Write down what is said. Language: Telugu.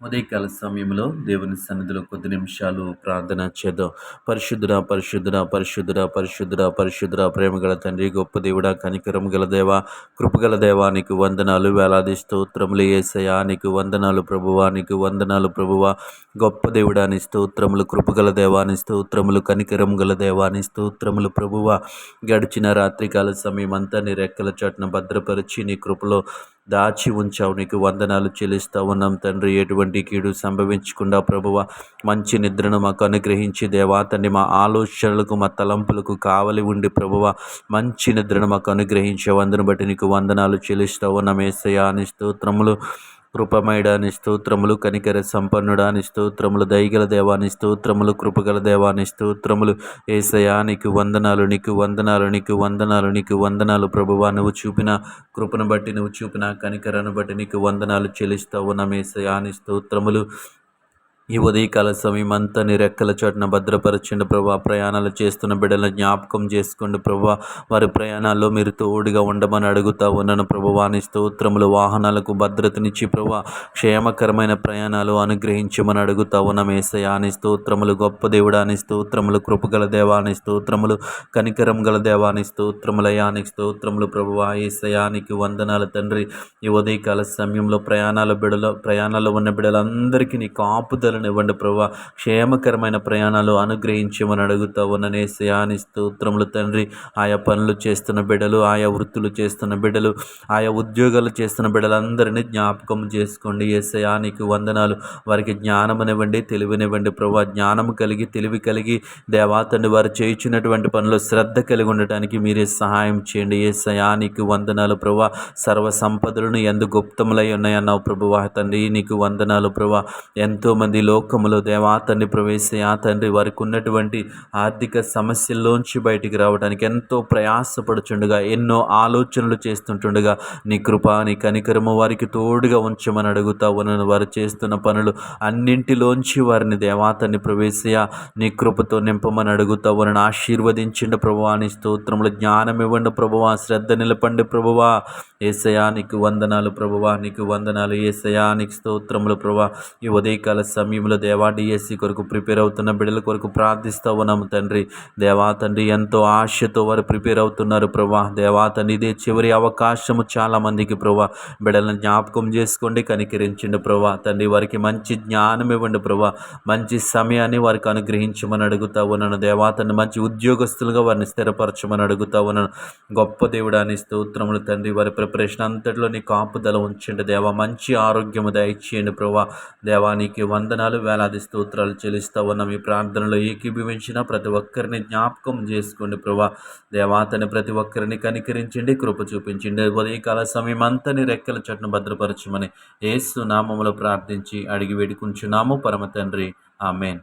ఉదయకాల సమయంలో దేవుని సన్నిధిలో కొద్ది నిమిషాలు ప్రార్థన చేద్దాం. పరిశుద్ధుడ పరిశుద్ధుడ పరిశుద్ధుడ పరిశుద్ధుడ పరిశుద్ధుడ ప్రేమ గల తండ్రి గొప్ప దేవుడ కనికరం గల దేవ కృపగల దేవానికి వందనాలు వేలాది స్తోత్రములు ఏసయా నీకు వందనాలు ప్రభువానికి వందనాలు ప్రభువ. గొప్ప దేవుడాని స్తోత్రములు కృపగల దేవాని స్తోత్రములు కనికరం గల దేవాని స్తోత్రములు ప్రభువ. గడిచిన రాత్రికాల సమయం అంతా నీ రెక్కల చాటున భద్రపరిచి నీ కృపలో దాచి ఉంచావు నీకు వందనాలు చెల్లిస్తూ ఉన్నాం తండ్రి. ఎటువంటి కీడు సంభవించకుండా ప్రభువ మంచి నిద్రను మాకు అనుగ్రహించి దేవా తండ్రి మా ఆలోచనలకు మా తలంపులకు కావలి ఉండి ప్రభువ మంచి నిద్రను మాకు అనుగ్రహించే వందను బట్టి నీకు వందనాలు చెల్లిస్తూ ఉన్నాం. ఏసయా అని స్తోత్రములు కృపమయడాని స్తోత్రములు కనికర సంపన్నుడాని స్తోత్రములు దైగల దేవాని స్తోత్రములు కృపగల దేవాని స్తోత్రములు. ఏసయా నీకు వందనాలు నీకు వందనాలు నీకు వందనాలు నీకు వందనాలు ప్రభువా. నువ్వు చూపిన కృపను బట్టి నువ్వు చూపిన కనికరను బట్టి నీకు వందనాలు చెల్లిస్తావు నమేసయాని స్తోత్రములు. ఈ ఉదయకాల సమయం అంతా నీ రెక్కల చోటున భద్రపరచండి ప్రభా. ప్రయాణాలు చేస్తున్న బిడ్డలను జ్ఞాపకం చేసుకోండి ప్రభా. వారి ప్రయాణాల్లో మీరు తోడుగా ఉండమని అడుగుతా ఉన్నాను ప్రభువాని స్తోత్రములు వాహనాలకు భద్రతనిచ్చి ప్రభా. క్షేమకరమైన ప్రయాణాలు అనుగ్రహించమని అడుగుతా ఉన్నాం. ఏసయాని స్తోత్రములు గొప్ప దేవుడాని స్తోత్రములు కృపగల దేవాని స్తోత్రములు కనికరం గల దేవాని స్తోత్రములయానికి స్తోత్రములు ప్రభువా. ఏసయానికి వందనాల తండ్రి. ఈ ఉదయకాల సమయంలో ప్రయాణాల బిడలో ప్రయాణాలు ఉన్న బిడలందరికీ నీ కాపుదల ఇవ్వండి ప్రభా. క్షేమకరమైన ప్రయాణాలు అనుగ్రహించమని అడుగుతా ఉన్ననే శయాని స్తోత్రములు తండ్రి. ఆయా పనులు చేస్తున్న బిడ్డలు ఆయా వృత్తులు చేస్తున్న బిడ్డలు ఆయా ఉద్యోగాలు చేస్తున్న బిడ్డలందరినీ జ్ఞాపకం చేసుకోండి. శయానికి వందనాలు. వారికి జ్ఞానమనివ్వండి తెలివినివ్వండి ప్రభా. జ్ఞానము కలిగి తెలివి కలిగి దేవాతండి వారు చేయించినటువంటి పనులు శ్రద్ధ కలిగి ఉండటానికి మీరే సహాయం చేయండి. ఏ సయానికి వందనాలు ప్రభా. సర్వ సంపదలను ఎందు గుప్తములై ఉన్నాయన్నావు ప్రభువా తండ్రి. నీకు వందనాలు ప్రభా. ఎంతోమంది లోకములో దేవా తండ్రి ప్రవేశ తండ్రి వారికి ఉన్నటువంటి ఆర్థిక సమస్యల్లోంచి బయటికి రావడానికి ఎంతో ప్రయాసపడుచుండగా ఎన్నో ఆలోచనలు చేస్తుంటుండగా నీ కృప నీ కనికరము వారికి తోడుగా ఉంచమని అడుగుతా ఉన్నాను. వారు చేస్తున్న పనులు అన్నింటిలోంచి వారిని దేవాతని ప్రవేశయ నీ కృపతో నింపమని అడుగుతా ఉన్నాను. ఆశీర్వదించండి ప్రభువా నీ స్తోత్రములు జ్ఞానం ఇవ్వండి ప్రభువా శ్రద్ధ నిలపండి ప్రభువా. ఏసయా నీకు వందనాలు ప్రభువా నీకు వందనాలు. ఏసయా నీకు స్తోత్రములు ప్రభా ఈ ఉదయకాల సమయం సమయంలో దేవా డిఎస్సి కొరకు ప్రిపేర్ అవుతున్న బిడ్డల కొరకు ప్రార్థిస్తూ ఉన్నాము తండ్రి. దేవా తండ్రి ఎంతో ఆశతో వారు ప్రిపేర్ అవుతున్నారు ప్రభా. దేవా తండ్రి ఇదే చివరి అవకాశము చాలామందికి ప్రభా. బిడ్డలను జ్ఞాపకం చేసుకోండి కనికరించండి ప్రభా. తండ్రి వారికి మంచి జ్ఞానం ఇవ్వండి ప్రభా. మంచి సమయాన్ని వారికి అనుగ్రహించమని అడుగుతా ఉన్నాను. దేవా తండ్రి మంచి ఉద్యోగస్తులుగా వారిని స్థిరపరచమని అడుగుతా ఉన్నాను. గొప్ప దేవుడాని స్తోత్రములు తండ్రి వారి ప్రిపరేషన్ అంతటిలో నీ కాపుదల ఉంచండి. దేవా మంచి ఆరోగ్యము దయచేయండి ప్రభా. దేవానికి వందన వందనాలు వేలాది స్తోత్రాలు చెల్లిస్తూ ఉన్న. మీ ప్రార్థనలో ఏకీభవించిన ప్రతి ఒక్కరిని జ్ఞాపకం చేసుకోండి ప్రభా. దేవాతని ప్రతి ఒక్కరిని కనికరించండి కృప చూపించండి. ఉదయకాల సమయం అంతని రెక్కల చట్టును భద్రపరచమని ఏసు నామములో ప్రార్థించి అడిగి వేడుకుంటున్నాము. పరమ తండ్రి ఆమెన్.